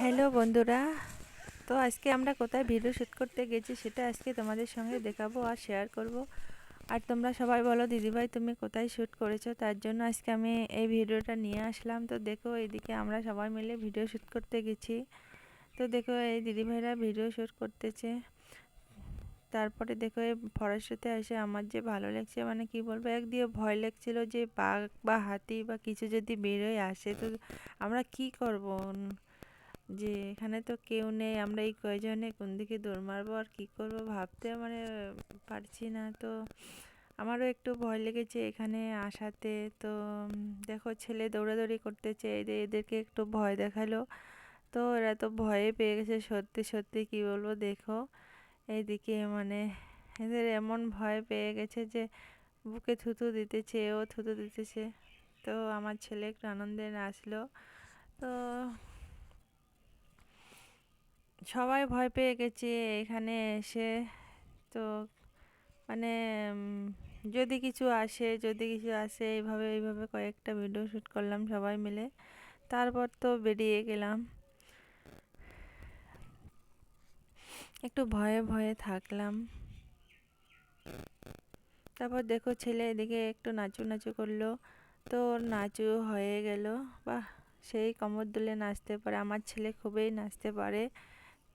Hello বন্ধুরা, তো আজকে আমরা কোথায় ভিডিও শ্যুট করতে গেছি সেটা আজকে তোমাদের সঙ্গে দেখাবো আর শেয়ার করব। আর তোমরা সবাই বলো, দিদিভাই তুমি কোথায় শ্যুট করেছ? তার জন্য আজকে আমি এই ভিডিওটা নিয়ে আসলাম। তো দেখো এইদিকে আমরা সবাই মিলে ভিডিও শ্যুট করতে গেছি। তো দেখো এই দিদিভাইরা ভিডিও শ্যুট করতেছে। তারপরে দেখো এই ফরেস্টতে এসে আমার যে ভালো লাগছে মানে কি বলব, এক দিয়ে ভয় লাগছিল যে বাঘ বা হাতি বা কিছু যদি বেরোয় আসে, তো আমরা কি করব? যে এখানে তো কেউ নেই, আমরা এই কয়জনে কোন দিকে দৌড় মারবো আর কী করব ভাবতে মানে পারছি না। তো আমারও একটু ভয় লেগেছে এখানে আসাতে। তো দেখো ছেলে দৌড়াদৌড়ি করতেছে এদের এদেরকে একটু ভয় দেখাল। তো এরা তো ভয়ে পেয়ে গেছে, সত্যি সত্যি কি বলব দেখো। এইদিকে মানে এদের এমন ভয় পেয়ে গেছে যে বুকে থুতু দিতেছে, ও থুতু দিতেছে। তো আমার ছেলে একটু আনন্দে আসলো তো সবাই ভয় পেয়ে গেছে এখানে এসে। তো মানে যদি কিছু আসে, যদি কিছু আসে, এইভাবে এইভাবে কয়েকটা ভিডিও শ্যুট করলাম সবাই মিলে। তারপর তো বেরিয়ে গেলাম। একটু ভয়ে ভয়ে থাকলাম। তারপর দেখো ছেলে এদিকে একটু নাচু নাচু করল। তো নাচু হয়ে গেল। বাহ! সেই কমর দুলে নাচতে পারে। আমার ছেলে খুবই নাচতে পারে।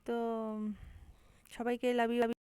তো সবাইকে লাভ ইউ